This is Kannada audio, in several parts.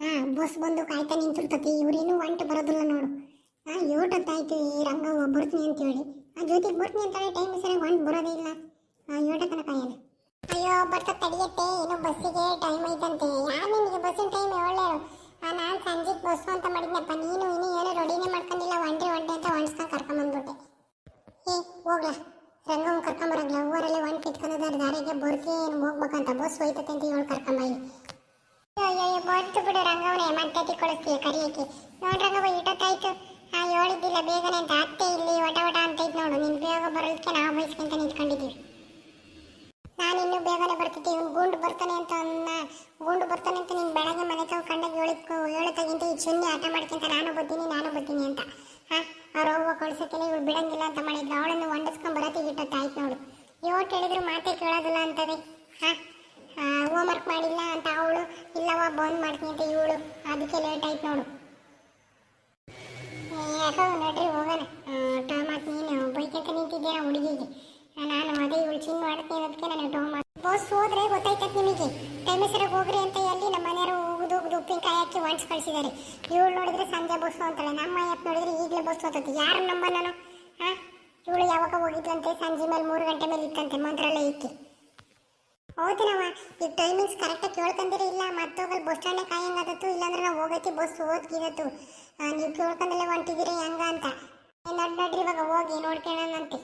ಹಾ, ಬಸ್ ಬಂದು ಕಾಯ್ತಾ ನಿಂತಿರ್ತತಿ. ಇವ್ರೇನು ಒಂಟು ಬರೋದಿಲ್ಲ ನೋಡು. ಹಾ ಏಟತ್ತಾಯ್ತು ಈ ರಂಗ ಬರ್ತೀನಿ ಅಂತ ಹೇಳಿ. ಆ ಜೊತೆಗೆ ಬರ್ತೀನಿ ಅಂತಾಳೆ ಟೈಮ್ ಸರಿಯಾಗಿ ಒಂಟು ಬರೋದೇ ಇಲ್ಲ. ಆ ತನಕ ಏನು ಅಯ್ಯೋ ಬರ್ತ ತಡಿಯತ್ತೆ. ಏನೋ ಬಸ್ಸಿಗೆ ಟೈಮ್ ಐತಂತೆ. ಯಾರು ನಿಮಗೆ ಬಸ್ಸಿನ ಟೈಮ್ ಹೇಳೇರು ನಾನು ಸಂಜೆಗೆ ಬಸ್ ಅಂತ ಮಾಡಿದ್ನಪ್ಪ. ನೀನು ಇನ್ನೂ ಏನೋ ರೆಡಿನೇ ಮಾಡ್ಕೊಂಡಿಲ್ಲ. ಒಂಟ್ರಿ ಒಂಟೆ ಅಂತ ಒಣಸ್ಕೊಂಡು ಕರ್ಕೊಂಬಂದ್ಬಿಟ್ಟೆ ಏ, ಹೋಗ್ಲಾ. ರಂಗ ಕರ್ಕೊಂಬರಂಗಿಲ್ಲ ಊರಲ್ಲಿ ಒಂಟು ಕಿತ್ಕೊಂಡಿದ್ದಾರೆ ದಾರಿಗೆ ಬರ್ತೀನಿ, ಹೋಗ್ಬೇಕಂತ. ಬಸ್ ಹೋಯ್ತತೆ ಅಂತ ಹೇಳಿ ಅಯ್ಯೋ ಬಂತು ಬಿಡು ರಂಗವನೇ ಮತ್ತೆ ಕಳಿಸ್ತೀಯ ಕರಿಯಕ್ಕೆ? ನೋಡ್ರಂಗ ರಂಗವ್ವ ಇಟ್ಟತ್ತಾಯ್ತು ಆ ಹೇಳಿದ್ದಿಲ್ಲ ಬೇಗನೆ ಅಂತ. ಅತ್ತೆ ಇಲ್ಲಿ ಒಟ ಒಟ ಅಂತ ಇದ್ ನೋಡು. ನಿನ್ ಬೇಗ ಬರೋದಕ್ಕೆ ನಾವು ಬಯಸ್ಕೊಂತ ನಿಂತ್ಕೊಂಡಿದ್ದೀವಿ. ನಾನು ಇನ್ನೂ ಬೇಗನೆ ಬರ್ತಿದ್ದೆ. ಇವ್ನು ಗುಂಡು ಬರ್ತಾನೆ ಅಂತ ಅವನ್ನ ಗುಂಡು ಬರ್ತಾನೆ ಅಂತ ನೀನು ಬೆಳಗ್ಗೆ ಮನೆ ತಗೋ ಕಂಡಾಗ ಹೇಳಿದ್ಕೊ ಹೇಳತ್ತಾಗಿಂತ ಈ ಚುನ್ನಿ ಆಟ ಮಾಡ್ಕೊಂತ ನಾನು ಬದ್ದೀನಿ. ನಾನು ಬರ್ತೀನಿ ಅಂತ ಹಾ ಅವ್ರ ಅವ್ವ ಕಳ್ಸಕ್ಕೆಲ್ಲ ಇವಳು ಬಿಡಂಗಿಲ್ಲ ಅಂತ ಮಾಡಿದ್ಲು ಅವಳನ್ನು ಒಂಡಿಸ್ಕೊಂಡ್ ಬರತ್ತಿಗೆ ಇಟ್ಟತ್ತಾಯ್ತು ನೋಡು ಯೋಟ್ ಹೇಳಿದ್ರು ಮಾತೇ ಕೇಳೋದಿಲ್ಲ ಅಂತದೆ ಹಾ ಹೋಮ್ವರ್ಕ್ ಮಾಡಿಲ್ಲ ಅಂತ ಅವಳು ಇಲ್ಲವ ಬಂದ್ ಮಾಡ್ತೀನಿ ಅಂತ ಇವಳು ಅದಕ್ಕೆ ಲೇಟ್ ಆಯ್ತು ನೋಡು ಯಾಕೋ ನಡ್ರಿ ಹೋಗೋಣ. ಟೋಮಾಕ್ ನೀನು ಬೈಕಂತ ನಿಂತಿದ್ದೀರಾ ಹುಡುಗಿಗೆ. ನಾನು ಅದೇ ಇವಳು ಚಿನ್ ಮಾಡ್ತೀನಿ ಅದಕ್ಕೆ ನನಗೆ ಟೋಮಾ ಬಸ್ ಹೋದ್ರೆ ಗೊತ್ತಾಯ್ತದ ನಿಮಗೆ. ಟೈಮ್ ಸರಿಯಾಗಿ ಹೋಗ್ರಿ ಅಂತ ಎಲ್ಲಿ ನಮ್ಮ ಮನೆಯವರು ಹೋಗುದು ಹೋಗುದು ಉಪ್ಪಿನಕಾಯಿ ಹಾಕಿ ವಾಂಟ್ಸ್ ಕಳಿಸಿದ್ದಾರೆ. ಇವಳು ನೋಡಿದ್ರೆ ಸಂಜೆ ಬಸ್ಸು ಅಂತಾಳೆ. ನಮ್ಮ ಅಯ್ಯಪ್ಪ ನೋಡಿದ್ರೆ ಈಗಲೇ ಬಸ್ಸು ಹೋಗ್ತದೆ ಯಾರು ನಂಬ ನಾನು? ಹಾ ಇವಳು ಯಾವಾಗ ಹೋಗಿದ್ಲಂತೆ ಸಂಜೆ ಮೇಲೆ ಮೂರು ಗಂಟೆ ಮೇಲೆ ಇತ್ತಂತೆ ಮಂತ್ರಾಲಯಕ್ಕೆ. ಹೌದನವ ಈಗ ಟೈಮಿಂಗ್ಸ್ ಕರೆಕ್ಟಾಗಿ ಕೇಳ್ಕೊಂಡ್ರೆ ಇಲ್ಲ ಮತ್ತೆ ಮತ್ತೋಗಲ್ ಬಸ್ ಸ್ಟ್ಯಾಂಡ್ ಕಾಯಂಗಾದತ್ತು ಇಲ್ಲಾಂದ್ರೆ ನಾವು ಹೋಗೈತಿ ಬಸ್ ಓದ್ಕಿದತ್ತು ನೀವು ಕೇಳ್ಕೊಂಡಲ್ಲೇ ಹೊಂಟಿದ್ದೀರಿ ಹೆಂಗ ಅಂತ. ಏ, ನೋಡ್ರಿ ಇವಾಗ ಹೋಗಿ ನೋಡ್ಕೊಳ್ಳೋಣಂತೆ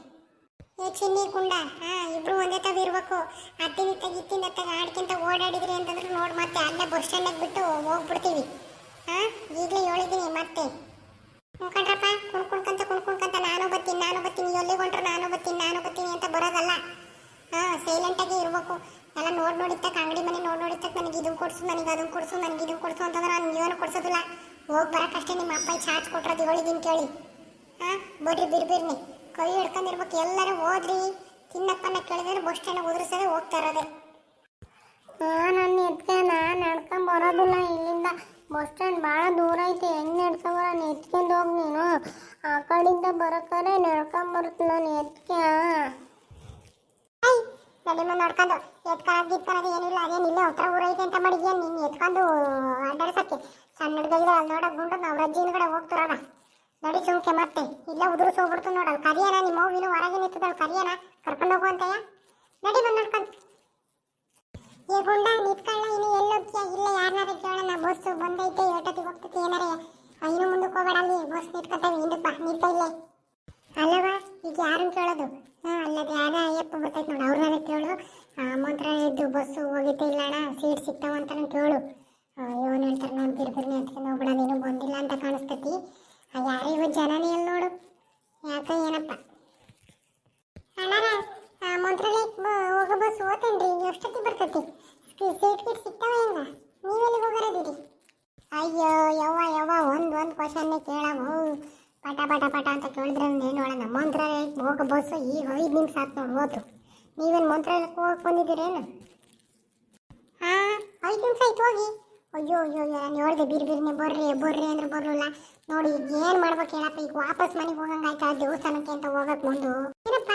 ಏ ಚಿನ್ನಿ ಕುಂಡ. ಹಾ ಇಬ್ರು ಒಂದೇ ತಾವ್ ಇರ್ಬೇಕು. ಅತ್ತಿನ ಇತ್ತಾಗ ಇತ್ತಿನ ಇತ್ತಾಗ ಓಡಾಡಿದ್ರಿ ಅಂತಂದ್ರೆ ನೋಡಿ ಮತ್ತೆ ಅಲ್ಲೇ ಬಸ್ ಸ್ಟ್ಯಾಂಡಾಗ ಬಿಟ್ಟು ಹೋಗ್ಬಿಡ್ತೀವಿ. ಹಾ ಈಗಲೇ ಹೇಳಿದ್ದೀನಿ ಮತ್ತೆ. ಕುಣ್ಕೊಂಡ್ರಪ್ಪ ಕುಣ್ಕೊಂಡ್ಕಂತ ಕುಣ್ಕೊಂಡ್ಕಂತ ನಾನು ಬತ್ತೀನಿ ನಾನು ಬತ್ತೀನಿ ಎಲ್ಲಿ ಹೊಂಟ್ರು ನಾನು ಬತ್ತೀನಿ ನಾನು ಬತ್ತೀನಿ ಅಂತ ಬರೋದಲ್ಲ. ಹಾ ಸೈಲೆಂಟ್ ಆಗಿ ಇರ್ಬೇಕು. ಎಲ್ಲ ನೋಡಿ ತಕ್ಕ ಅಂಗಡಿ ಮನೆ, ನೋಡಿ ನೋಡಿದ್ದಕ್ಕೆ ನನಗೆ ಇದು ಕೊಡ್ಸು, ನನಗೆ ಅದು ಕೊಡ್ಸು, ನನಗೆ ಇದು ಕೊಡ್ಸು ಅಂತಂದ್ರೆ ನಾನು ಏನು ಕೊಡ್ಸೋದಿಲ್ಲ. ಹೋಗಿ ಬರೋಕ್ಕಷ್ಟೇ ನಿಮ್ಮ ಅಪ್ಪ ಚಾರ್ಜ್ ಕೊಟ್ರೆ ಹೇಳಿದ್ದೀನಿ ಕೇಳಿ. ಹಾಂ, ಬರ್ರಿ ಬಿರ್ಬಿರ್ನಿ ಕೈ ಹಿಡ್ಕೊಂಡಿರ್ಬೇಕು, ಎಲ್ಲರೂ ಹೋದ್ರಿ. ತಿನ್ನಪ್ಪನ್ನ ಕೇಳಿದ್ರೆ ಬಸ್ ಸ್ಟ್ಯಾಂಡ್ ಉದುರಿಸೋದೇ ಹೋಗ್ತಾ ಇರೋದೆ. ನಾನು ಎತ್ಕೆ ನಾನು ನಡ್ಕೊಂಡ್ ಬರೋದಿಲ್ಲ ಇಲ್ಲಿಂದ. ಬಸ್ ಸ್ಟ್ಯಾಂಡ್ ಭಾಳ ದೂರ ಐತೆ, ಹೆಂಗ್ ನಡ್ಕೊಂಬರ ಎತ್ಕೊಂಡು ಹೋಗಿ ನೀನು. ಆ ಕಡೆಯಿಂದ ಬರೋಕ್ಕಾರೆ ನಡ್ಕೊಂಡ್ ಬರುತ್ತೆ ನಾನು ಎತ್ಕೆ ಮುಂದೆ ನೋಡ್ಕೊಂಡು ಎತ್ಕೊಳ್ಳೋದು ಗಿತ್ಕೊಳ್ಳೋದು ಏನಿಲ್ಲ ಅದೇನಿಲ್ಲ ಹತ್ರ ಊರೈತೆ ಅಂತ ಮಾಡಿದ್ಯಾ ನೀನು ಎತ್ಕೊಂಡು ಅಡ್ಡಾಡ್ಸಕ್ಕೆ? ಸಣ್ಣ ಹುಡುಗಿದ್ರೆ ಅಲ್ಲಿ ನೋಡೋ ಗುಂಡು ನಾವು ರಜ್ಜಿನ ಕಡೆ ಹೋಗ್ತಿರೋಣ ನಡಿ ಸುಮ್ಕೆ ಮತ್ತೆ. ಇಲ್ಲ ಉದುರು ಹೋಗ್ಬಿಡ್ತು ನೋಡಲ್ ಕರಿಯನ ನಿಮ್ಮ ಮಗುವಿನ ಹೊರಗೆ ನಿಂತದಳು ಕರಿಯನ ಕರ್ಕೊಂಡು ಹೋಗೋ ಅಂತಯ್ಯ. ನಡಿ ಬಂದು ನೋಡ್ಕೊಂಡು. ಏ ಗುಂಡ, ನಿತ್ಕೊಳ್ಳ, ಇನ್ನು ಎಲ್ಲೋಗ್ತೀಯ ಇಲ್ಲ ಯಾರನ್ನಾರ ಕೇಳೋಣ ಬಸ್ ಬಂದೈತೆ ಏಟತ್ತಿಗೆ ಹೋಗ್ತೈತೆ ಏನಾರ ಇನ್ನು ಮುಂದಕ್ಕೆ ಹೋಗ್ಬೇಡ ಅಲ್ಲಿ ಬಸ್ ನಿಂತ್ಕೊತಾವೆ ಹಿಂದಕ್ಕೆ ಬಾ ನಿಂತ ಇಲ್ಲೇ ಅಲ್ಲವ ಈಗ ಯಾರನ್ನ ಕೇಳೋದು ಹಾ ಅಲ್ಲದ ಯಾರ ಅಯ್ಯಪ್ಪ ಬರ್ತೈತೆ ನೋಡು ಅವ್ರನ್ನ ಕೇಳು ಆ, ಮಂತ್ರಾಲಯದ್ದು ಬಸ್ಸು ಹೋಗಿದ್ದೆ ಇಲ್ಲ ಅಣ್ಣ ಸೀಟ್ ಸಿಗ್ತಾವ ಅಂತ ಕೇಳು ಇವನು ಹೇಳ್ತಾರೆ ನೋಡಿ ಬಿರ್ಬಿರ್ನಿ ಹತ್ಕೊಂಡು ಹೋಗ್ಬಿಡ ನೀನು ಬಂದಿಲ್ಲ ಅಂತ ಕಾಣಿಸ್ತೈತಿ ಆ, ಯಾರು ಇವತ್ತು ಜನನೇ ಎಲ್ಲಿ ನೋಡು ಏನಪ್ಪ? ಅಣ್ಣಾರ ಮಂತ್ರಾಲಯಕ್ಕೆ ಹೋಗೋ ಬಸ್ ಓತೇನ್ರಿ ಎಷ್ಟೊತ್ತಿಗೆ ಬರ್ತೈತಿ. ಸೀಟ್ ಗಿಟ್ ಸಿಗ್ತಾವ ಹೆಂಗ? ನೀವೆಲ್ಲಿ ಹೋಗರದಿರಿ? ಅಯ್ಯೋ, ಯವ್ವ ಯವ್ವ, ಒಂದು ಒಂದು ಕ್ವಶನ್ನೇ ಕೇಳವು. ಪಟ ಪಟ ಪಟ ಅಂತ ಕೇಳಿದ್ರೆ ಏನು ಹೇಳೋಣ ಮಂತ್ರಾಲಯಕ್ಕೆ ಹೋಗೋ ಬಸ್ಸು ಈಗ ಐದು ನಿಮಿಷ ಆತು ನೋಡಿ ಹೋತು ನೀವೇನು ಮಂತ್ರಾಲಯಕ್ಕೆ ಹೋಗಕ್ಕೆ ಬಂದಿದ್ದೀರೇನು? ಹಾಂ, ಐದು ನಿಮಿಷ ಆಯ್ತು, ಹೋಗಿ. ಅಯ್ಯೋ ಅಯ್ಯೋ ನಾನು ಹೇಳ್ದೆ ಬಿರ್ ಬಿರ್ನೆ ಬರ್ರಿ ಬರ್ರಿ ಅಂದ್ರೆ ಬರಲಿಲ್ಲ ನೋಡಿ ಈಗ ಏನು ಮಾಡ್ಬೇಕು ಹೇಳಪ್ಪ, ಈಗ ವಾಪಸ್ ಮನೆಗೆ ಹೋಗಂಗಾಯ್ತಾ ದೇವಸ್ಥಾನಕ್ಕೆ ಅಂತ ಹೋಗಕ್ಕೆ ಮುಂದು ಏನಪ್ಪ?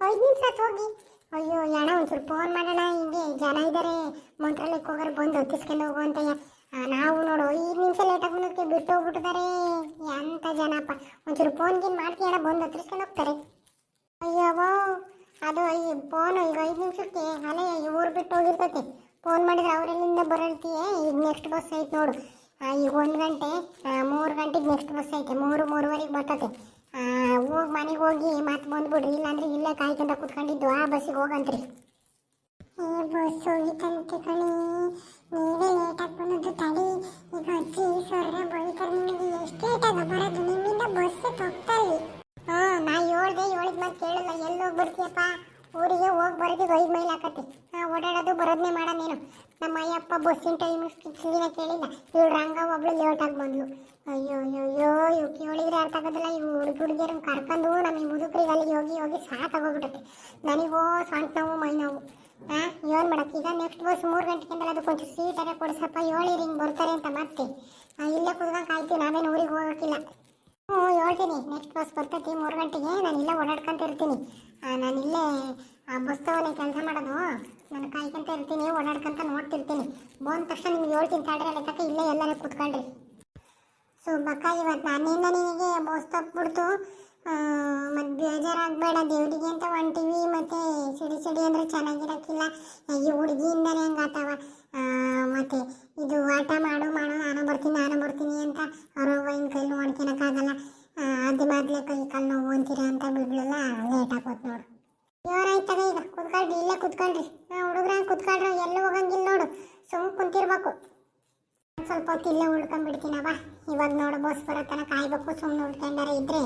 ಐದು ನಿಮಿಷ ಹೋಗಿ. ಅಯ್ಯೋ ಅಣ್ಣ, ಒಂಚೂರು ಫೋನ್ ಮಾಡೋಣ, ಹಿಂಗೆ ಜನ ಇದ್ದಾರೆ ಮಂತ್ರಾಲಯಕ್ಕೆ ಹೋಗೋರು ಬಂದು ಹತ್ತಿಸ್ಕೊಂಡು ಹೋಗು ಅಂತ ನಾವು ನೋಡು, ಐದು ನಿಮಿಷ ಲೇಟ್ ಬಂದಕ್ಕೆ ಬಿಟ್ಟು ಹೋಗ್ಬಿಟ್ಟಿದ್ದಾರೆ ಎಂತ ಜನಪ್ಪ, ಒಂಚೂರು ಫೋನ್ ಗೀನ್ ಯಾಣ ಬಂದು ಹತ್ತಿಸ್ಕೊಂಡು ಹೋಗ್ತಾರೆ. ಅಯ್ಯೋ, ಅದು ಈ ಫೋನು ಈಗ ಐದು ನಿಮಿಷಕ್ಕೆ, ಅಲ್ಲೇ ಊರು ಬಿಟ್ಟು ಹೋಗಿರ್ತೈತೆ. ಫೋನ್ ಮಾಡಿದ್ರೆ ಅವರಲ್ಲಿಂದ ಬರಲ್ತೀಯ? ಈಗ ನೆಕ್ಸ್ಟ್ ಬಸ್ ಐತೆ ನೋಡು. ಈಗ ಒಂದು ಗಂಟೆ ಮೂರು ಗಂಟೆಗೆ ನೆಕ್ಸ್ಟ್ ಬಸ್ ಐತೆ. ಮೂರು, ಮೂರುವರೆಗೆ ಬರ್ತೈತೆ. ಹೋಗಿ ಮನೆಗೆ ಹೋಗಿ ಮತ್ತೆ ಬಂದ್ಬಿಡ್ರಿ. ಇಲ್ಲಾಂದ್ರೆ ಇಲ್ಲೇ ಕಾಯ್ಕೊಂಡ ಕುತ್ಕೊಂಡಿದ್ದು ಆ ಬಸ್ಸಿಗೆ ಹೋಗಂತ್ರಿ. ಏ ಬಸ್ ಹೋಗಿತ್ತಂತೆ ಕಣಿ. ನೀವೇ ಲೇಟಾಗಿ ಬಂದದ್ದು ತಡಿ. ಈಗ ಅಜ್ಜಿ ಸೊರ್ರೆ ಬೈತಾರೆ ನಿಮಗೆ. ಎಷ್ಟು ಲೇಟಾಗ ಬರೋದು? ನಿಮ್ಮಿಂದ ಬಸ್ ತೊಗ್ತಾ ಹಾಂ ನಾ ಹೇಳ್ದೆ, ಹೇಳಿದ ಮತ್ತೆ ಕೇಳಿಲ್ಲ. ಎಲ್ಲಿ ಊರಿಗೆ ಹೋಗಿ ಬರೋದಿಗೆ ಐದು ಮೈಲ್ ಹಾಕತಿ ಆ ಓಡಾಡೋದು ಬರೋದನ್ನೇ ಮಾಡ ನೀನು. ನಮ್ಮ ಅಯ್ಯಪ್ಪ ಬಸ್ಸಿನ ಟೈಮ್ ಕ್ಲೀನ ಕೇಳಿಲ್ಲ ಇವಳು ರಂಗ ಒಬ್ಳು ಲೇಟ್ ಬಂದ್ಲು. ಅಯ್ಯೋ ಅಯ್ಯೋ ಅಯ್ಯೋ, ಇವ್ ಕೇಳಿದ್ರೆ ಅರ್ಥ ಆಗೋದಿಲ್ಲ. ಇವು ಹುಡುಗ ಹುಡುಗಿಯರನ್ನ ಕರ್ಕೊಂಡು ನಮ್ಮ ಮುದುಕರಿಗೆ ಅಲ್ಲಿ ಹೋಗಿ ಹೋಗಿ ಸಾಕಾಗೋಗ್ಬಿಟ್ಟೈತೆ ನನಗೋ ಸೊಂಟ ನೋವು, ಮೈ ನೋವು. ಹಾಂ ಏನು ಮಾಡಕ್ಕೆ ಈಗ ನೆಕ್ಸ್ಟ್ ಬಸ್ ಮೂರು ಗಂಟೆಗಿಂದಲೇ ಅದು ಕೊಂಚ ಸೀಟರೇ ಕೊಡಿಸಪ್ಪ. ಹೇಳಿರಿ ಹಿಂಗೆ ಬರ್ತಾರೆ ಅಂತ ಮತ್ತೆ. ಇಲ್ಲೇ ಕುತ್ಕೊಂಡು ಕಾಯ್ತೀವಿ. ನಾವೇನು ಊರಿಗೆ ಹೋಗೋಕ್ಕಿಲ್ಲ ಹ್ಞೂ, ಹೇಳ್ತೀನಿ. ನೆಕ್ಸ್ಟ್ ಬಸ್ ಬರ್ತೈತಿ. ಮೂರು ಗಂಟೆಗೆ ನಾನು ಇಲ್ಲೇ ಓಡಾಡ್ಕೊಂತ ಇರ್ತೀನಿ. ನಾನು ಇಲ್ಲೇ, ಆ ಬಸ್ ತಗೊಳ್ಳಿ ಕೆಲಸ ಮಾಡೋದು. ನಾನು ಕಾಯ್ಕೊಂತ ಇರ್ತೀನಿ, ಓಡಾಡ್ಕೊಂತ ನೋಡ್ತಿರ್ತೀನಿ. ಬಂದ ತಕ್ಷಣ ನಿಮ್ಗೆ ಹೇಳ್ತೀನಿ ತಡ್ರಿ ತನಕ ಇಲ್ಲೇ ಎಲ್ಲರೂ ಕೂತ್ಕೊಳ್ರಿ. ಸೊ ಬಕ್ಕ ಇವತ್ತು ನಾನಿಂದ ನಿನಗೆ ಬಸ್ ತಪ್ಪಿಬಿಡ್ತು. ಮತ್ತು ಬೇಜಾರಾಗಬೇಡ. ದೇವರಿಗೆ ಅಂತ ಹೊಂಟಿವಿ. ಮತ್ತು ಸಿಡಿ ಸಿಡಿ ಅಂದರೆ ಚೆನ್ನಾಗಿರೋಕ್ಕಿಲ್ಲ ಈ ಹುಡುಗಿಯಿಂದನೇ ಹಂಗಾತವ. ಮತ್ತು ಇದು ಆಟ ಮಾಡು ಮಾಡು, ನಾನು ಬರ್ತೀನಿ ನಾನು ಬರ್ತೀನಿ ಅಂತ ಅವ್ರ ಹಿಂಗೆ ಕೈ ಮಾಡ್ಕೊಳಕ್ಕಾಗಲ್ಲ ಅದು ಮೊದಲೇ ಕೈ ಕಾಲು ನೋವು ಅಂತೀರ ಅಂತ ಬಿಡ್ಲಿಲ್ಲ, ಲೇಟ್ ಆಗೋದು ನೋಡು. ಜೋರಾಯ್ತದ ಈಗ? ಕುತ್ಕೊಳ್ರಿ, ಇಲ್ಲೇ ಕುತ್ಕೊಳ್ರಿ. ಹುಡುಗ್ರ ಕುತ್ಕೊಳ್ರಿ ಎಲ್ಲೂ ಹೋಗಂಗಿಲ್ಲ ನೋಡು. ಸುಮ್ಮನೆ ಕುಂತಿರ್ಬೇಕು. ಸ್ವಲ್ಪ ಹೊತ್ತು ಇಲ್ಲೇ ಉಳ್ಕೊಂಡ್ಬಿಡ್ತೀನವ ಇವಾಗ ನೋಡು, ಬಸ್ ಬರೋ ತನಕ ಕಾಯ್ಬೇಕು. ಸುಮ್ಮನೆ ಉಳ್ಕೊಂಡಾರ ಇದ್ರೆ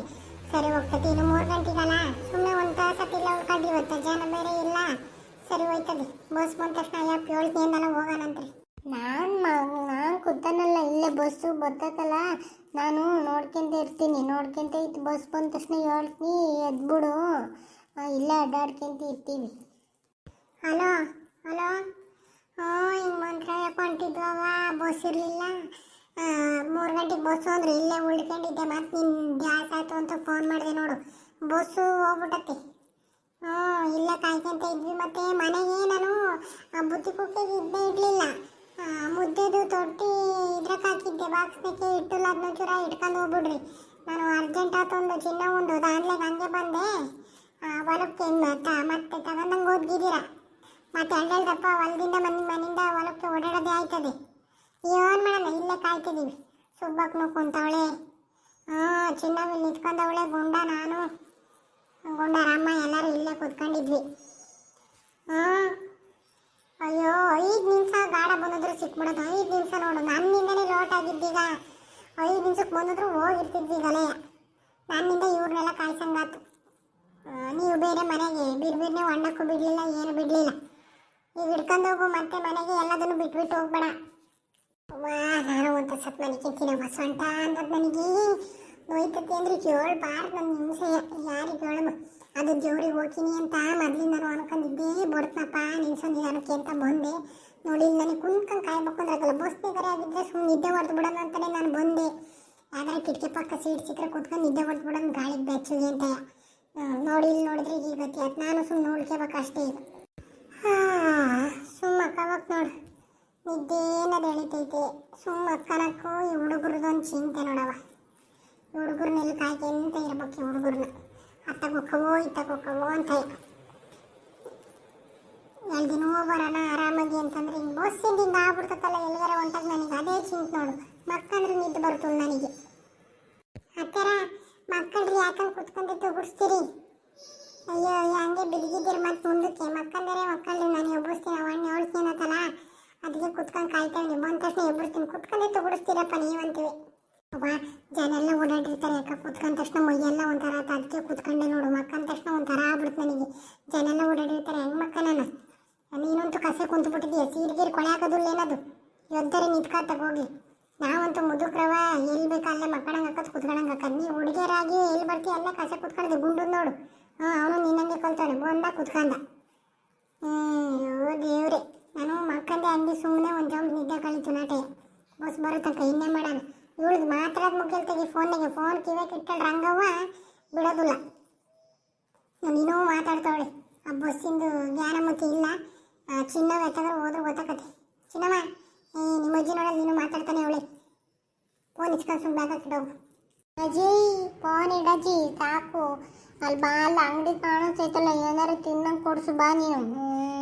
ಸರಿ ಹೋಗ್ತದೆ. ಇನ್ನು ಮೂರು ಗಂಟೆಗಲ್ಲ ಸುಮ್ಮನೆ ಒಂದು ತಾಸತ್ತು ಇಲ್ಲ ಉಳ್ಕೊಂಡು ಇವತ್ತು ಜನ ಬೇರೆ ಇಲ್ಲ. ಸರಿ ಹೋಯ್ತದೆ. ಬಸ್ ಬಂದ ತಕ್ಷಣ ಯಾಕೆ ಹೇಳ್ತೀನಲ್ಲ ಹೋಗೋಣಂತ್ರಿ. ನಾನು ನಾನು ಕೂತಾನಲ್ಲ, ಇಲ್ಲೇ ಬಸ್ಸು ಬರ್ತೈತಲ್ಲ. ನಾನು ನೋಡ್ಕೊಂತ ಇರ್ತೀನಿ. ನೋಡ್ಕೊಂತ ಇತ್ತು. ಬಸ್ ಬಂದ ತಕ್ಷಣ ಹೇಳ್ತೀನಿ ಎದ್ಬಿಡು. ಇಲ್ಲ ಅಡ್ಡಾಡ್ಕೊಂತ ಇರ್ತೀವಿ. ಹಲೋ? ಹಲೋ? ಹ್ಞೂ ಹಿಂಗೆ ಮಂತ್ರ ಹೊಂಟಿದ್ವವ ಬಸ್ ಇರಲಿಲ್ಲ. ಮೂರು ಗಂಟೆಗೆ ಬಸ್ಸು ಅಂದ್ರೆ ಇಲ್ಲೇ ಉಳ್ಕೊಂಡಿದ್ದೆ ಮತ್ತೆ ನಿನ್ನ ಗ್ಯಾಸ್ ಆಯಿತು ಅಂತ ಫೋನ್ ಮಾಡಿದೆ ನೋಡು. ಬಸ್ಸು ಹೋಗ್ಬಿಟ್ಟತ್ತೆ ಹ್ಞೂ ಇಲ್ಲೇ ಕಾಯ್ಕೊಂತ ಇದ್ವಿ, ಮತ್ತೆ ಮನೆಗೆ ನಾನು ಬುದ್ಧಿ ಕುಕ್ಕಿಗೆ ಇದ್ದೇ ಇರಲಿಲ್ಲ. ಮುದ್ದೆದು ತೊಟ್ಟಿ ಇದ್ರಕ್ಕೆ ಹಾಕಿದ್ದೆ ಬಾಕ್ಸ್ನಕ್ಕೆ ಇಟ್ಟಿಲ್ಲ ಅದನ್ನ ಚೂರ ಇಟ್ಕೊಂಡು ಹೋಗ್ಬಿಡ್ರಿ. ನಾನು ಅರ್ಜೆಂಟ್ ಆತೊಂದು ಚಿನ್ನ ಒಂದು ದಾನ್ಲೆಗೆ ಹಂಗೆ ಬಂದೆ. ಹೊಲಕ್ಕೆ ಮತ್ತೆ ಮತ್ತೆ ತಗೊಂಡಂಗೆ ಓದ್ಗಿದ್ದೀರಾ ಮತ್ತೆ ಹೇಳ್ದಪ್ಪ ಹೊಲದಿಂದ ಮನೆ ಮನೆಯಿಂದ ಹೊಲಕ್ಕೆ ಓಡಾಡೋದೇ ಆಯ್ತದೆ. ಏನು ಮಾಡಲ್ಲ, ಇಲ್ಲೇ ಕಾಯ್ತಿದ್ದೀವಿ ಸುಬ್ಬಕ್ಕನು ಕುಂತವಳೆ. ಹಾಂ, ಚಿನ್ನವಿ ನಿಂತ್ಕೊಂಡವಳೆ ಗುಂಡ ನಾನು. ಗುಂಡ ರಾಮ, ಎಲ್ಲರೂ ಇಲ್ಲೇ ಕೂತ್ಕೊಂಡಿದ್ವಿ. ಹಾಂ. ಅಯ್ಯೋ, ಐದು ನಿಮಿಷ ಗಾಡ ಬಂದಿದ್ರು ಸಿಕ್ಬಿಡೋದು. ಐದು ನಿಮಿಷ ನೋಡು ನನ್ನಿಂದನೇ ಲೋಟ್ ಆಗಿದ್ದೀಗ. ಐದು ನಿಮಿಷಕ್ಕೆ ಬಂದಿದ್ರು ಹೋಗಿರ್ತಿದ್ವಿ ಗಲೆಯ ನನ್ನಿಂದ ಇವ್ರನ್ನೆಲ್ಲ ಕಾಯ್ಸಂಗಾತು. ನೀವು ಬೇರೆ ಮನೆಗೆ ಬಿಡ್ಬಿಡ್ನೆ ಹೊಂಡಕ್ಕೂ ಬಿಡಲಿಲ್ಲ, ಏನು ಬಿಡಲಿಲ್ಲ. ಈಗ ಹಿಡ್ಕೊಂಡು ಹೋಗು ಮತ್ತೆ ಮನೆಗೆ, ಎಲ್ಲದನ್ನು ಬಿಟ್ಬಿಟ್ಟು ಹೋಗ್ಬೇಡ. ವಾ ನಾನು ಒಂದು ಸ್ವಲ್ಪ ಮನೆಗಿಂತೀನಿ ಅಂತ ಅನ್ನೋದು ನನಗೆ. ನೋಯ್ತತಿ ಅಂದ್ರೆ ಕೇಳಬಾರ್ದು ನನ್ನ ಹಿಂಸೆ. ಯಾರಿಗೆ ಹೇಳಮ್ಮ? ಅದು ಜೋರಿಗೆ ಹೋಗ್ತೀನಿ ಅಂತ ಮೊದಲಿಂದ ನಾನು ಅನ್ಕೊಂಡಿದ್ದೆ ಬರ್ತನಪ್ಪ ನಿಲ್ಸೊಂದು ನಿಧಾನಕ್ಕೆ ಅಂತ ಬಂದೆ. ನೋಡಿ ನನಗೆ ಕುಂತ್ಕೊಂಡು ಕಾಯ್ಬೇಕು ಅಂದ್ರೆ ಆಗಲ್ಲ ಬಸ್ ಕರೆ ಆಗಿದ್ರೆ ಸುಮ್ಮನೆ ನಿದ್ದೆ ಹೊಡೆದು ಬಿಡೋಣ ಅಂತಲೇ ನಾನು ಬಂದೆ. ಆದರೆ ಕಿಟಕಿ ಪಕ್ಕ ಸೀಟ್ ಸಿಕ್ಕರೆ ಕುತ್ಕೊಂಡು ನಿದ್ದೆ ಹೊಡೆದು ಬಿಡೋಣ, ಗಾಳಿಗೆ ಬೆಚ್ಚಗೆ ಅಂತ. ನೋಡಿ, ಇಲ್ಲಿ ನೋಡಿದ್ರೆ ಈಗ ಗತಿ ನಾನು ಸುಮ್ಮನೆ ನೋಡ್ಕೋಬೇಕು ಅಷ್ಟೇ ಹಾಂ, ಸುಮ್ಮ ಅಕ್ಕವಕ್ ನೋಡು. ನಿದ್ದೇನದು ಎಳಿತೈತೆ ಸುಮ್ಮ ಅಕ್ಕನಕ್ಕೂ ಈ ಹುಡುಗರದೊಂದು ಚಿಂತೆ ನೋಡವ ಈ ಹುಡುಗರ್ನೆಲ್ಲಿ ಕಾಯ್ಕೊಂತ ಇರ್ಬೇಕು ಈ ಕುಕ್ಕವೋ ಇತ್ತ ಕುಕ್ಕವೋ ಅಂತ ಎರಡು ದಿನ ಬರೋಣ ಆರಾಮಾಗಿ ಅಂತಂದ್ರೆ ಹಿಂಗೆ ಬಸ್ಸಿಂದ ಆಗ್ಬಿಡ್ತತ್ತಲ್ಲ ಎಲ್ಲಿಗಾರ ಹೊಂಟಾಗ ನನಗೆ ಅದೇ ಚಿಂತೆ ನೋಡು. ಮಕ್ಕಂದ್ರೆ ನಿದ್ದೆ ಬರ್ತದೆ ನನಗೆ. ಅಕ್ಕರ, ಮಕ್ಕಳ್ರಿ ಯಾಕಂದ್ರೆ ಕುತ್ಕೊಂಡಿದ್ದು ಗುಡಿಸ್ತೀರಿ ಅಯ್ಯೋ, ಹಂಗೆ ಬಿದ್ದಿದ್ದೀರಿ ಮತ್ತೆ ಮುಂದಕ್ಕೆ. ಮಕ್ಕಂದರೆ ಮಕ್ಕಳ್ರಿ, ನಾನು ಹೇಳ್ತೀನತ್ತಲ್ಲ ಅದಕ್ಕೆ ಕುತ್ಕೊಂಡು ಕಾಯ್ತೇವೆ ತಕ್ಷಣ ಎಬ್ಬರಿಸ್ತೀನಿ ಕುತ್ಕೊಂಡೆ ತಗೊಡಿಸ್ತೀರಪ್ಪ ನೀವಂತೀವಿ. ಅಬ್ಬಾ ಜನ ಎಲ್ಲ ಓಡಾಡಿರ್ತಾರೆ ಅಕ್ಕ. ಕುತ್ಕೊಂಡ ತಕ್ಷಣ ಮೈಯೆಲ್ಲ ಒಂಥರ ಆತ ಕುತ್ಕೊಂಡೆ ನೋಡು. ಮಕ್ಕಂದ ತಕ್ಷಣ ಒಂಥರ ಆಗ್ಬಿಡ್ತು ನನಗೆ. ಜನ ಎಲ್ಲ ಓಡಾಡಿರ್ತಾರೆ. ಹೆಂಗೆ ಮಕ್ಕ ನಾನು. ನೀನಂತೂ ಕಸೆ ಸೀರೆ ಸೀರ್ಗೀರ್ ಕೊಳೆ ಏನದು? ಯೋದ್ದರೆ ನಿಂತ್ಕೊತ ಹೋಗಿ. ನಾವಂತೂ ಮುದುಕ್ರವ ಎಲ್ಲಿ ಬೇಕಲ್ಲ ಮಕ್ಕಳಂಗೆ ಹಾಕೋದು, ಕುತ್ಕೊಳಂಗೆ ಹಾಕೋದು. ನೀವು ಹುಡುಗಿಯರಾಗಿ ಎಲ್ಲಿ ಬರ್ತೀಯ? ಅಲ್ಲೇ ಕಸೆ ಕುತ್ಕೊಂಡಿದ್ದೆ ಗುಂಡು ನೋಡು. ಹಾಂ ಅವನು ನಿನ್ನಂಗೆ ಕಲ್ತಾನೆ ಬಂದ ಕುತ್ಕೊಂಡ ಹ್ಞೂ ದೇವ್ರೆ. ನಾನು ಮಕ್ಕಂದೆ ಹಂಗೆ ಸುಮ್ಮನೆ ಒಂದು ಜಾಬ್ ನಿದ್ದೆ ಕಳಿತು ನಾಟೆ. ಬಸ್ ಬರುತ್ತಂತ ಇನ್ನೇ ಮಾಡೋಣ. ಇವಳಿಗೆ ಮಾತಾಡೋದು ಮುಗಿಲ್ ತೆಗಿ ಫೋನಿಗೆ ಫೋನ್ ಕಿವಿಗೆ ಇಟ್ಟಳು ರಂಗವ್ವ ಬಿಡೋದಿಲ್ಲ. ನಾನು ಇನ್ನೂ ಮಾತಾಡ್ತಾವಳೆ. ಆ ಬಸ್ಸಿಂದು ಜ್ಞಾನ ಮತ್ತು ಇಲ್ಲ. ಚಿನ್ನ ಎತ್ತಂದ್ರೆ ಹೋದ್ರೆ ಗೊತ್ತಾಕತಿ ಚಿನ್ನಮ್ಮ, ಏ, ನಿಮ್ಮ ಅಜ್ಜಿ ನೋಡೋದು ನೀನು ಮಾತಾಡ್ತಾನೆ ಅವಳೆ. ಫೋನ್ ಇಸ್ಕೊಂಡು ಸುಮ್ಮನೆ ಬ್ಯಾಗ್ ಹಾಕಿಡೋಗು ಅಜ್ಜಿ ಫೋನ್ ಇಡಜ್ಜಿ ಸಾಕು. ಅಲ್ಲಿ ಬಾ ಅಲ್ಲಿ ಅಂಗಡಿ ಕಾಣಿಸ್ತೈತಲ್ಲ ಏನಾರು ತಿನ್ನಂಗೆ ಕೊಡಿಸು ಬಾ ನೀನು.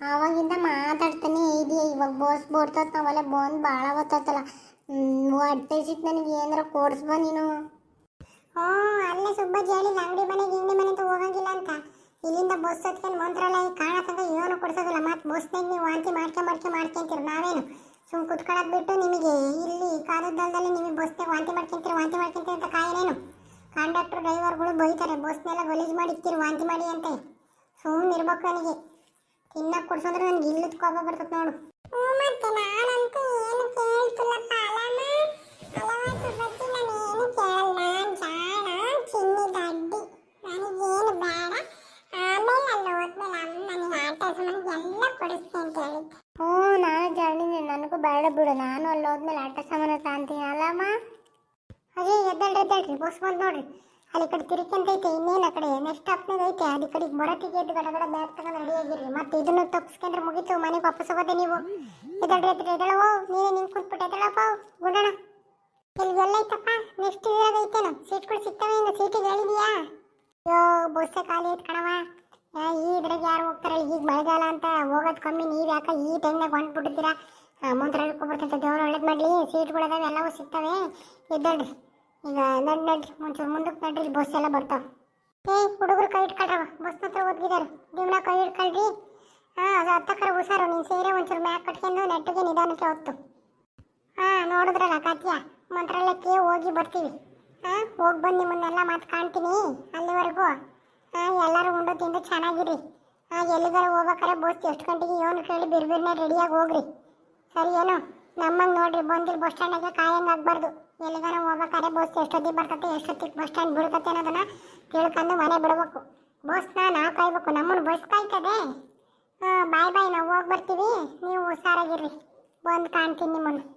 ಆವಾಗಿಂದ ಮಾತಾಡ್ತಾನೆ, ಇದೆಯಾ? ಇವಾಗ ಬೋಸ್ ಬೋಡ್ತತ್ ನಾವಲ್ಲ ಬಂದು ಭಾಳ ಗೊತ್ತಲ್ಲ ಸಿಟ್ಟು ನನಗೆ ಏನಾರ ಕೊಡಿಸ್ಬ ನೀನು. ಹ್ಞೂ, ಅಲ್ಲೇ ಸುಬ್ಬಜ್ಜಿ ಹೇಳಿಲ್ಲ ಅಂಗಡಿ ಮನೆಗೆ ಹಿಂಗಡಿ ಮನೆ ಅಂತ ಹೋಗಂಗಿಲ್ಲ ಅಂತ. ಇಲ್ಲಿಂದ ಬಸ್ ಹತ್ಕೊಂಡು ಮಂತ್ರಾಲಯ ಕಾಣತ್ತಂತ ಏನು ಕೊಡ್ಸೋದಿಲ್ಲ. ಮತ್ತೆ ಬಸ್ನಾಗ ನೀವು ವಾಂತಿ ಮಾಡ್ಕೆ ಮಾಡ್ಕೆ ಮಾಡ್ಕೊಂತೀರಿ ನಾವೇನು? ಸುಮ್ ಕುತ್ಕೊಳಕ್ ಬಿಟ್ಟು ನಿಮಗೆ ಇಲ್ಲಿ ಕಾಲದಲ್ದಲ್ಲಿ ನಿಮಗೆ ಬಸ್ನಾಗ ವಾಂತಿ ಮಾಡ್ಕೊಂತೀರಿ ವಾಂತಿ ಮಾಡ್ಕೊಂತೀರಿ ಅಂತ ಕಾಯನೇನು ಕಂಡಕ್ಟರ್ ಡ್ರೈವರ್ಗಳು ಬೈತಾರೆ ಬಸ್ನೆಲ್ಲ ಗಲೀಜು ಮಾಡಿರ್ತೀರಿ ವಾಂತಿ ಮಾಡಿ ಅಂತ. ಸುಮ್ಮನೆ ಇರ್ಬೇಕು ನನಗೆ. ತಿನ್ನಕ್ಕೆ ಕೊಡ್ಸಂದ್ರೆ ನನಗೆ ಇಲ್ಲದ ಕೋಪ ಬರ್ತದೆ ನೋಡು. ಮತ್ತೆ ನಾನಂತೂ ಏನು ಕೇಳ್ತಿಲ್ಲಪ್ಪ ಸುಬ್ಬಜ್ಜಿ ನಾನು ಏನು ಕೇಳಲ್ಲ ಜಾಣ ಚಿನ್ನಿ ದಡ್ಡಿ. ನನಗೇನು ಬೇಡ. ಆಮೇಲೆ ಅಲ್ಲಿ ಹೋದ್ಮೇಲೆ ಅಮ್ಮ ನನಗೆ ಆಟ ಸಾಮಾನು ಎಲ್ಲ ಕೊಡಿಸ್ತೀನಿ ಅಂತ ಹೇಳಿದ್ದೆ. ಹ್ಞೂ ನಾನು ಜಾಣಿನಿ ನನಗೂ ಬೇಡ ಬಿಡು. ನಾನು ಅಲ್ಲಿ ಹೋದ್ಮೇಲೆ ಆಟ ಸಾಮಾನು ತಾಂತೀನಿ ಅಲ್ಲಮ್ಮ? ಅದೇ ಎದ್ದಳ್ರಿ ಎದ್ದಳ್ರಿ. ಬಸ್ ಬಂದು ನೋಡ್ರಿ. ಅಲ್ಲಿ ಕಡೆ ಐತೆ, ಇನ್ನೇನು ಆ ಕಡೆ? ನೆಕ್ಸ್ಟ್ ಆಪ್ನಾಗ ಐತೆ. ಅಲ್ಲಿ ಕಡೆಗೆ ಬರತ್ತಿಗೆ ಎದ್ದು ಗಡಗಡ ಗಡ ಬ್ಯಾಗ್ ತಗೊಂಡು ರೆಡಿ ಆಗಿರಿ ಮತ್ತೆ ಇದನ್ನು ತಪ್ಪಿಸ್ಕೊಂಡ್ರೆ ಮುಗೀತು. ಮನೆಗೆ ವಾಪಸ್ ಹೋಗೋದೆ ನೀವು. ಎದಳ್ರಿ ಎದ್ರಿ ಎದಳವೋ ನೀನೇ ನಿಂಗೆ ಕುಂತ್ಬಿಟ್ಟು ಎದಳಪ್ಪ ಗುಡಣ ಇಲ್ಲಿ ಎಲ್ಲ ಐತಪ್ಪ. ನೆಕ್ಸ್ಟ್ ಇದ್ರಾಗ ಐತೇನು? ಸೀಟ್ಗಳು ಸಿಗ್ತವೆ ಇನ್ನು ಸೀಟಿಗೆ ಹೇಳಿದೀಯಾ? ಅಯ್ಯೋ, ಬಸ್ಸೇ ಖಾಲಿ ಐತೆ ಕಣವ ಈ ಇದ್ರಾಗ ಯಾರು ಹೋಗ್ತಾರೆ ಈಗ ಮಳೆಗಾಲ ಅಂತ. ಹೋಗೋದು ಕಮ್ಮಿ. ನೀವು ಯಾಕೆ ಈ ಟೈಮ್ನಾಗ ಹೊಂಟ್ಬಿಟ್ಟಿದ್ದೀರಾ? ಮುಂದೆ ಹೇಳ್ಕೊಬಿಡ್ತಂತ ದೇವ್ರು ಒಳ್ಳೇದು ಮಾಡಲಿ. ಸೀಟ್ಗಳಿದಾವೆ ಎಲ್ಲವೂ ಸಿಗ್ತವೆ. ಎದ್ದಳ್ರಿ. ಈಗ ನಡ್ ನಡ್ರಿ, ಮುಂಚೆ ಮುಂದಕ್ಕೆ ನಡ್ರಿ ಬಸ್ ಎಲ್ಲ ಬರ್ತಾವೆ. ಏ ಹುಡುಗರು ಕೈ ಇಟ್ಕೊಳ್ರವ ಬಸ್ ಹತ್ರ ಒದ್ಗಿದಾರೆ ದಿವ್ನ ಕೈ ಇಟ್ಕೊಳ್ರಿ ಹಾಂ, ಅದು ಹತ್ತಕ್ಕರ ಹುಷಾರು, ನೀನು ಸೀರೆ ಒಂಚೂರು ಮ್ಯಾಕ್ ಕಟ್ಕೊಂಡು ನೆಟ್ಟಿಗೆ ನಿಧಾನಕ್ಕೆ ಹೊತ್ತು ಹಾಂ, ನೋಡಿದ್ರಲ್ಲ ಕಾತ್ಯ, ಮಂತ್ರಾಲಯಕ್ಕೆ ಹೋಗಿ ಬರ್ತೀವಿ. ಹಾಂ, ಹೋಗಿ ಬಂದು ನಿಮ್ಮನ್ನೆಲ್ಲ ಮಾತು ಕಾಣ್ತೀನಿ, ಅಲ್ಲಿವರೆಗೂ. ಹಾಂ, ಎಲ್ಲರೂ ಉಂಡು ತಿಂದು ಚೆನ್ನಾಗಿರಿ. ಹಾಂ, ಎಲ್ಲಿಗಾರ ಹೋಗ್ಬೇಕಾರೆ ಬಸ್ ಎಷ್ಟು ಗಂಟೆಗೆ ಏನು ಕೇಳಿ ಬಿರ್ಬಿರ್ನೆ ರೆಡಿಯಾಗಿ ಹೋಗ್ರಿ. ಸರಿ ಏನು, ನಮ್ಮಂಗೆ ನೋಡ್ರಿ ಬಂದಿಲ್ಲ ಬಸ್ ಸ್ಟ್ಯಾಂಡಾಗೆ ಕಾಯಂಗೆ ಆಗ್ಬಾರ್ದು. ಎಲ್ಲಿಗಾರ ಹೋಗ್ಬೇಕಾದ್ರೆ ಬಸ್ ಎಷ್ಟೊತ್ತಿಗೆ ಬರ್ತತೆ, ಎಷ್ಟೊತ್ತಿಗೆ ಬಸ್ ಸ್ಟ್ಯಾಂಡ್ ಬಿಡ್ತತೆ ಅನ್ನೋದನ್ನ ತಿಳ್ಕೊಂಡು ಮನೆ ಬಿಡ್ಬೇಕು. ಬಸ್ನ ನಾ ಕಾಯ್ಬೇಕು ನಮ್ಮನ್ನು ಬಸ್ ಕಾಯ್ತದೆ. ಬಾಯ್ ಬಾಯ್ ನಾವು ಹೋಗಿ ಬರ್ತೀವಿ. ನೀವು ಹುಷಾರಾಗಿರ್ರಿ. ಬಂದು ಕಾಣ್ತೀನಿ ನಿಮ್ಮನ್ನು.